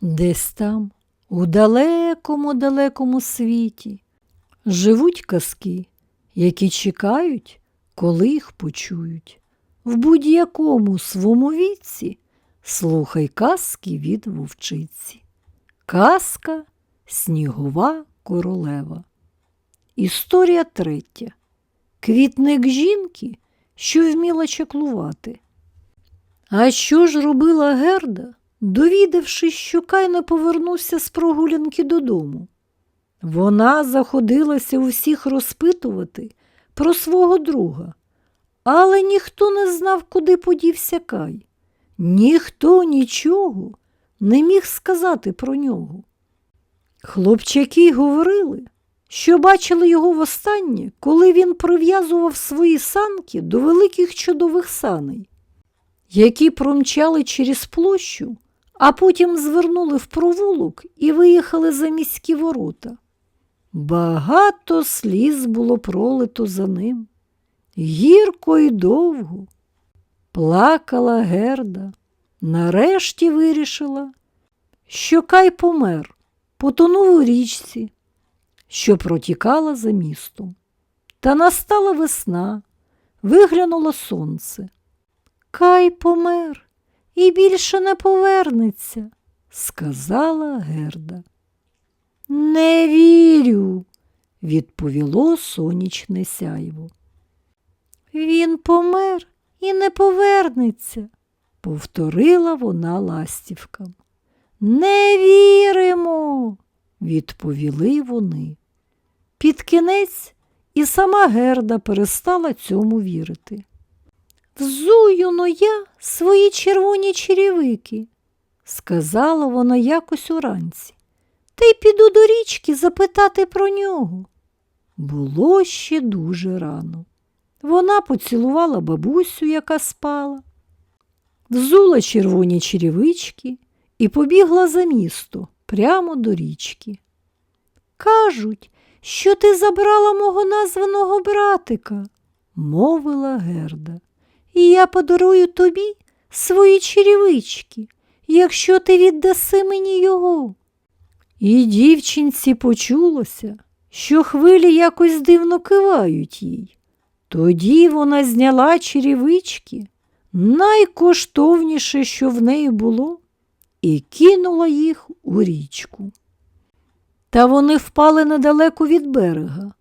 Десь там, у далекому далекому світі, живуть казки, які чекають, коли їх почують. В будь-якому свому віці слухай казки від вовчиці. Казка Снігова королева. Історія третя. Квітник жінки, що вміла чаклувати. А що ж робила Герда, довідавшись, що Кай не повернувся з прогулянки додому? Вона заходилася усіх розпитувати про свого друга, але ніхто не знав, куди подівся Кай. Ніхто нічого не міг сказати про нього. Хлопчаки говорили, що бачили його востаннє, коли він прив'язував свої санки до великих чудових саней, які промчали через площу, а потім звернули в провулок і виїхали за міські ворота. Багато сліз було пролито за ним. Гірко і довго. Плакала Герда, нарешті вирішила, що Кай помер, потонув у річці, що протікала за містом. Та настала весна, виглянуло сонце. Кай помер і більше не повернеться, сказала Герда. Не вірю, відповіло сонячне сяйво. Він помер і не повернеться, повторила вона ластівкам. Не віримо, відповіли вони. Під кінець і сама Герда перестала цьому вірити. Взую но я свої червоні черевики, сказала вона якось уранці, та й піду до річки запитати про нього. Було ще дуже рано. Вона поцілувала бабусю, яка спала, взула червоні черевички і побігла за місто прямо до річки. Кажуть, що ти забрала мого названого братика, мовила Герда, і я подарую тобі свої черевички, якщо ти віддаси мені його. І дівчинці почулося, що хвилі якось дивно кивають їй. Тоді вона зняла черевички, найкоштовніше, що в неї було, і кинула їх у річку. Та вони впали недалеко від берега,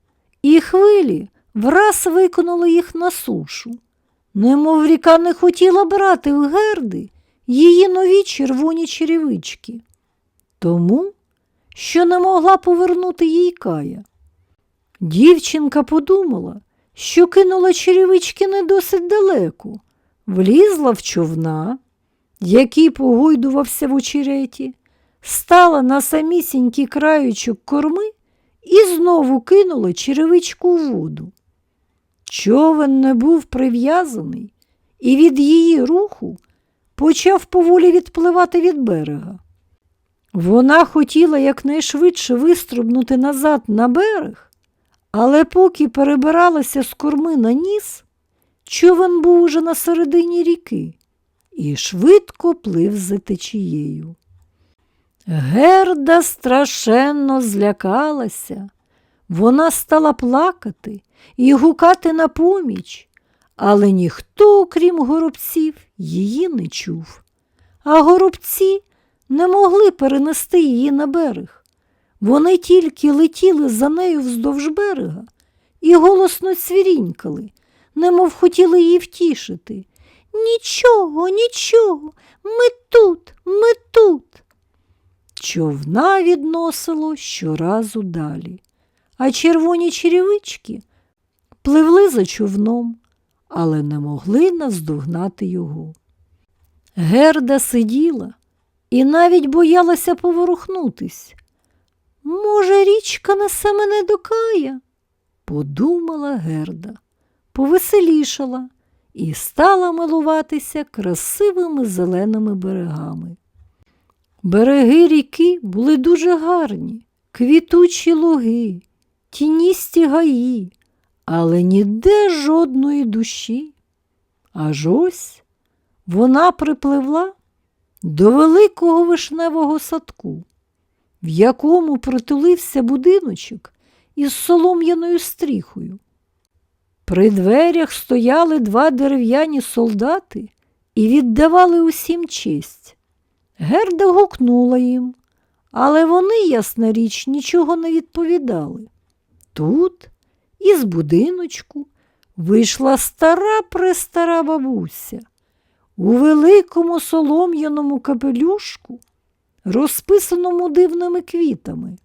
і хвилі враз викинули їх на сушу. Немов ріка не хотіла брати в герди її нові червоні черевички, тому, що не могла повернути їй кая. Дівчинка подумала, що кинула черевички не досить далеко, влізла в човна, який погойдувався в очереті, стала на самісінький краючок корми і знову кинула черевичку в воду. Човен не був прив'язаний і від її руху почав поволі відпливати від берега. Вона хотіла якнайшвидше вистрибнути назад на берег, але поки перебиралася з корми на ніс, човен був уже на середині ріки і швидко плив за течією. Герда страшенно злякалася. Вона стала плакати і гукати на поміч, але ніхто, окрім горобців, її не чув. А горобці не могли перенести її на берег. Вони тільки летіли за нею вздовж берега і голосно цвірінькали, немов хотіли її втішити. Нічого, нічого, ми тут, ми тут. Човна відносило щоразу далі, а червоні черевички пливли за човном, але не могли наздогнати його. Герда сиділа і навіть боялася поворухнутись. Може, річка несе мене до кая? подумала Герда, повеселішала і стала милуватися красивими зеленими берегами. Береги ріки були дуже гарні, квітучі луги, тіністі гаї, але ніде жодної душі. Аж ось вона припливла до великого вишневого садку, в якому притулився будиночок із солом'яною стріхою. При дверях стояли два дерев'яні солдати і віддавали усім честь. Герда гукнула їм, але вони, ясна річ, нічого не відповідали. Тут, із будиночку, вийшла стара престара бабуся у великому солом'яному капелюшку, розписаному дивними квітами.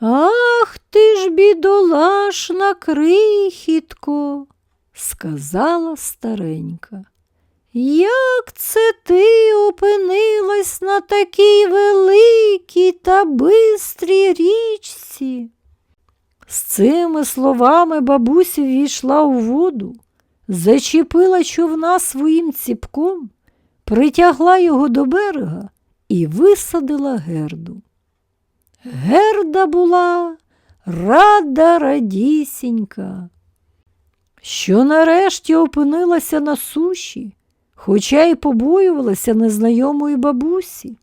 Ах ти ж, бідолашна крихітко, сказала старенька. Як це ти опинилась на такій великій та бистрій річці? З цими словами бабуся війшла у воду, зачепила човна своїм ціпком, притягла його до берега і висадила герду. Герда була рада радісінька, що нарешті опинилася на суші, хоча й побоювалася незнайомої бабусі.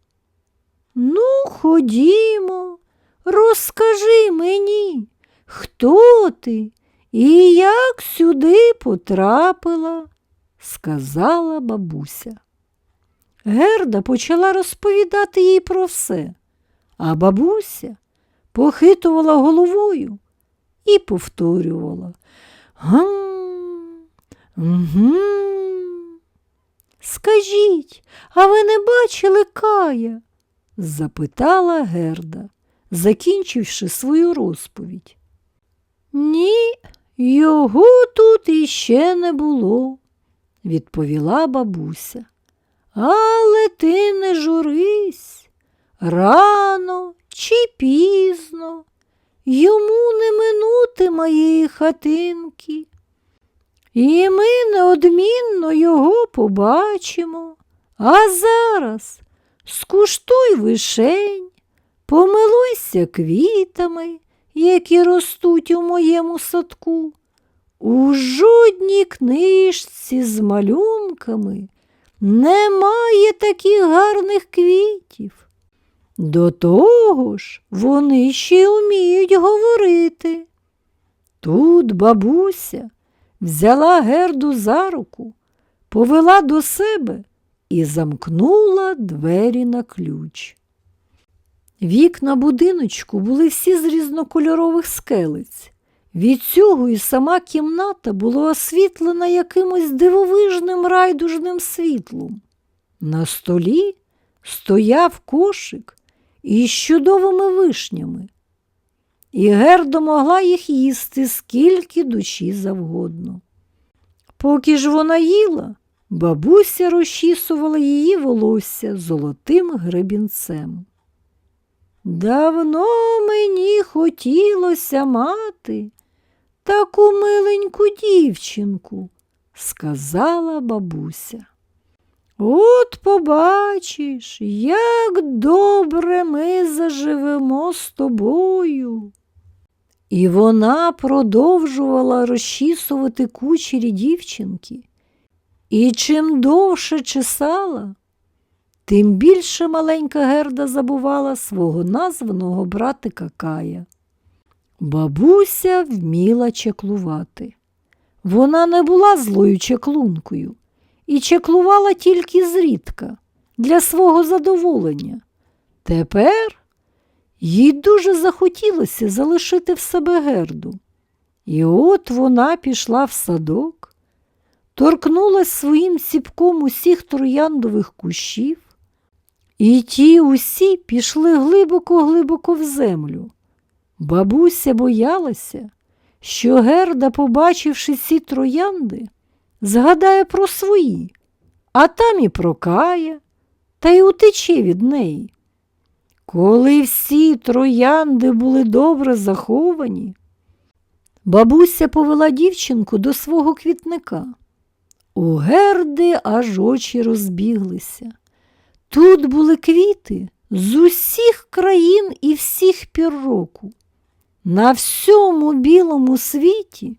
Ну, ходімо, розкажи мені, хто ти і як сюди потрапила, сказала бабуся. Герда почала розповідати їй про все, а бабуся похитувала головою і повторювала гм, угу. Скажіть, а ви не бачили Кая? запитала Герда, закінчивши свою розповідь. Ні, його тут іще не було, відповіла бабуся. Але ти не журись, рано чи пізно, йому не минути моєї хатинки. І ми неодмінно його побачимо. А зараз скуштуй вишень, помилуйся квітами, які ростуть у моєму садку. У жодній книжці з малюнками немає таких гарних квітів. До того ж, вони ще й уміють говорити. Тут бабуся взяла герду за руку, повела до себе і замкнула двері на ключ. Вікна будиночку були всі з різнокольорових скелець. Від цього і сама кімната була освітлена якимось дивовижним райдужним світлом. На столі стояв кошик із чудовими вишнями, і Герда могла їх їсти скільки душі завгодно. Поки ж вона їла, бабуся розчісувала її волосся золотим гребінцем. Давно мені хотілося мати таку миленьку дівчинку, сказала бабуся. От побачиш, як добре ми заживемо з тобою. І вона продовжувала розчісувати кучері дівчинки, і чим довше чесала, тим більше маленька Герда забувала свого названого братика Кая. Бабуся вміла чеклувати. Вона не була злою чеклункою і чеклувала тільки зрідка для свого задоволення. Тепер їй дуже захотілося залишити в себе герду. І от вона пішла в садок, торкнулась своїм ціпком усіх трояндових кущів, і ті усі пішли глибоко-глибоко в землю. Бабуся боялася, що Герда, побачивши ці троянди, згадає про свої, а там і про Кая, та й утече від неї. Коли всі троянди були добре заховані, бабуся повела дівчинку до свого квітника. У Герди аж очі розбіглися. Тут були квіти з усіх країн і всіх пір року. На всьому білому світі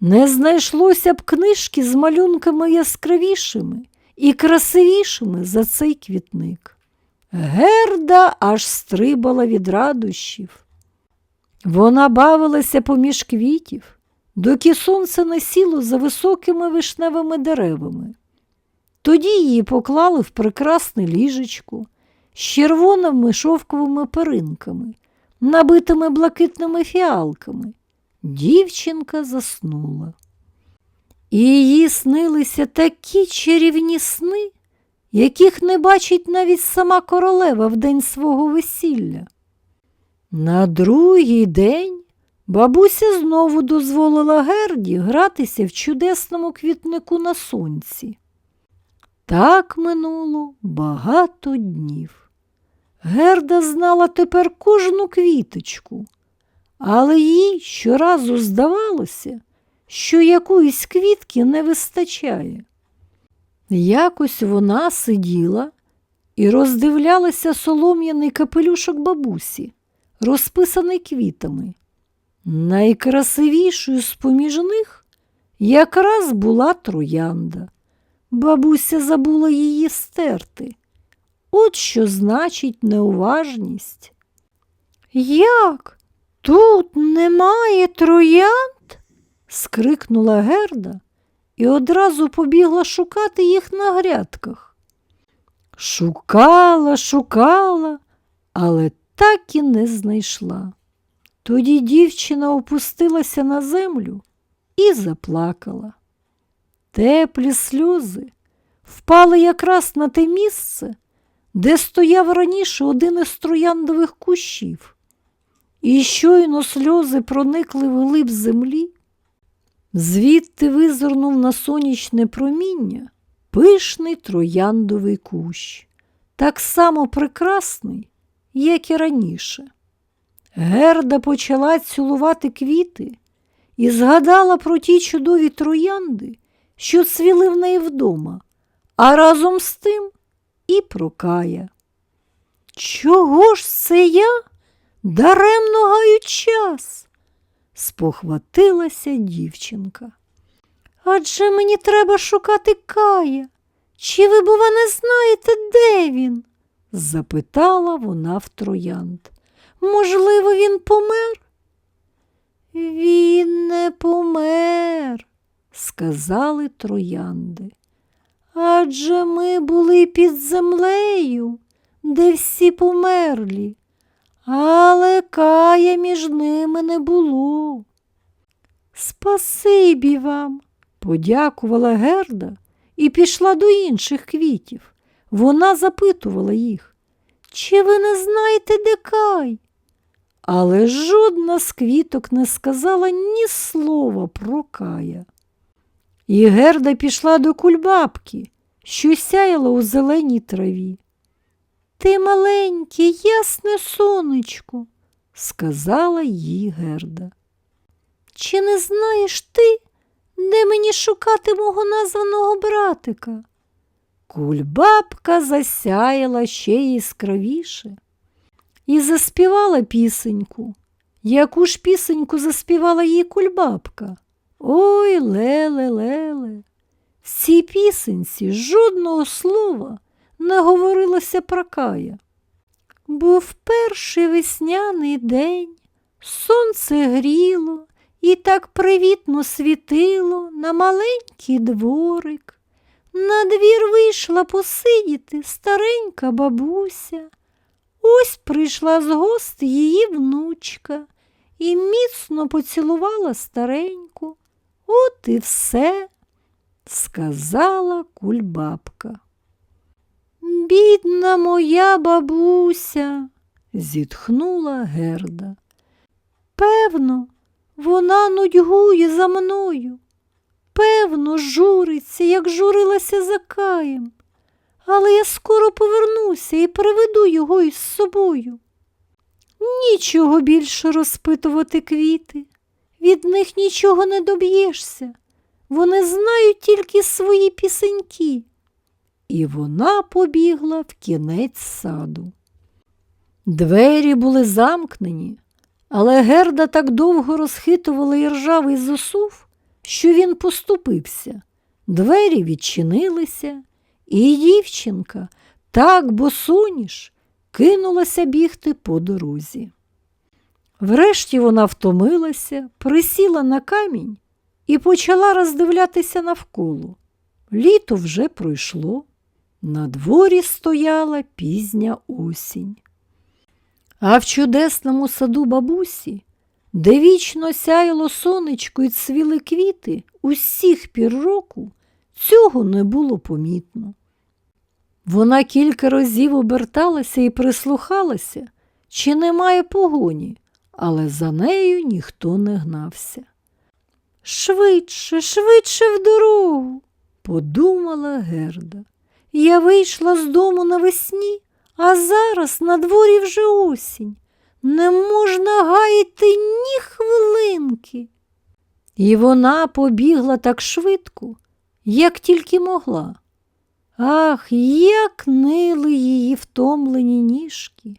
не знайшлося б книжки з малюнками яскравішими і красивішими за цей квітник. Герда аж стрибала від радощів. Вона бавилася поміж квітів, доки сонце не сіло за високими вишневими деревами. Тоді її поклали в прекрасне ліжечко з червоними шовковими перинками, набитими блакитними фіалками. Дівчинка заснула. І їй снилися такі чарівні сни, яких не бачить навіть сама королева в день свого весілля. На другий день бабуся знову дозволила Герді гратися в чудесному квітнику на сонці. Так минуло багато днів. Герда знала тепер кожну квіточку, але їй щоразу здавалося, що якоїсь квітки не вистачає. Якось вона сиділа і роздивлялася солом'яний капелюшок бабусі, розписаний квітами. Найкрасивішою з поміж них якраз була троянда. Бабуся забула її стерти. От що значить неуважність. Як? Тут немає троянд? скрикнула Герда і одразу побігла шукати їх на грядках. Шукала, шукала, але так і не знайшла. Тоді дівчина опустилася на землю і заплакала. Теплі сльози впали якраз на те місце, де стояв раніше один із трояндових кущів. І щойно сльози проникли в глиб землі, звідти визирнув на сонячне проміння пишний трояндовий кущ, так само прекрасний, як і раніше. Герда почала цілувати квіти і згадала про ті чудові троянди, що цвіли в неї вдома, а разом з тим і про Кая. Чого ж це я даремно гаю час? спохватилася дівчинка. Адже мені треба шукати Кая. Чи ви, бува, не знаєте, де він? запитала вона в троянд. Можливо, він помер? Він не помер, сказали троянди. Адже ми були під землею, де всі померлі, але кая між ними не було. Спасибі вам, подякувала Герда і пішла до інших квітів. Вона запитувала їх, чи ви не знаєте, де Кай? Але жодна з квіток не сказала ні слова про Кая. І Герда пішла до кульбабки, що сяяла у зеленій траві. Ти маленьке, ясне сонечко, сказала їй Герда. Чи не знаєш ти, де мені шукати мого названого братика? Кульбабка засяяла ще яскравіше і заспівала пісеньку. Яку ж пісеньку заспівала їй кульбабка? Ой, леле, леле. В цій пісенці жодного слова не говорилося про Кая. Був перший весняний день, сонце гріло і так привітно світило на маленький дворик. На двір вийшла посидіти старенька бабуся. Ось прийшла з гости її внучка і міцно поцілувала стареньку. От і все, сказала кульбабка. Бідна моя бабуся, зітхнула Герда. Певно, вона нудьгує за мною. Певно, журиться, як журилася за Каєм. Але я скоро повернуся і приведу його із собою. Нічого більше розпитувати квіти. Від них нічого не доб'єшся. Вони знають тільки свої пісеньки. І вона побігла в кінець саду. Двері були замкнені, але Герда так довго розхитувала і ржавий засув, що він поступився. Двері відчинилися, і дівчинка, так босоніж, кинулася бігти по дорозі. Врешті вона втомилася, присіла на камінь і почала роздивлятися навколо. Літо вже пройшло. На дворі стояла пізня осінь. А в чудесному саду бабусі, де вічно сяяло сонечко і цвіли квіти, усіх пір року цього не було помітно. Вона кілька разів оберталася і прислухалася, чи немає погоні, але за нею ніхто не гнався. Швидше, швидше в дорогу, подумала Герда. Я вийшла з дому навесні, а зараз на дворі вже осінь. Не можна гаяти ні хвилинки. І вона побігла так швидко, як тільки могла. Ах, як нили її втомлені ніжки,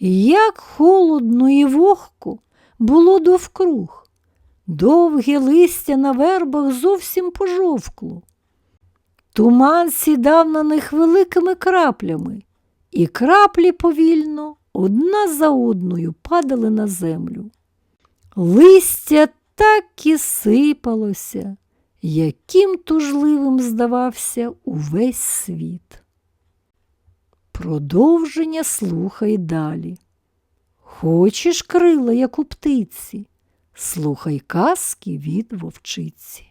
як холодно і вогко було довкруг. Довге листя на вербах зовсім пожовкло. Туман сідав на них великими краплями, і краплі повільно одна за одною падали на землю. Листя так і сипалося, яким тужливим здавався увесь світ. Продовження слухай далі. Хочеш крила, як у птиці, слухай казки від вовчиці.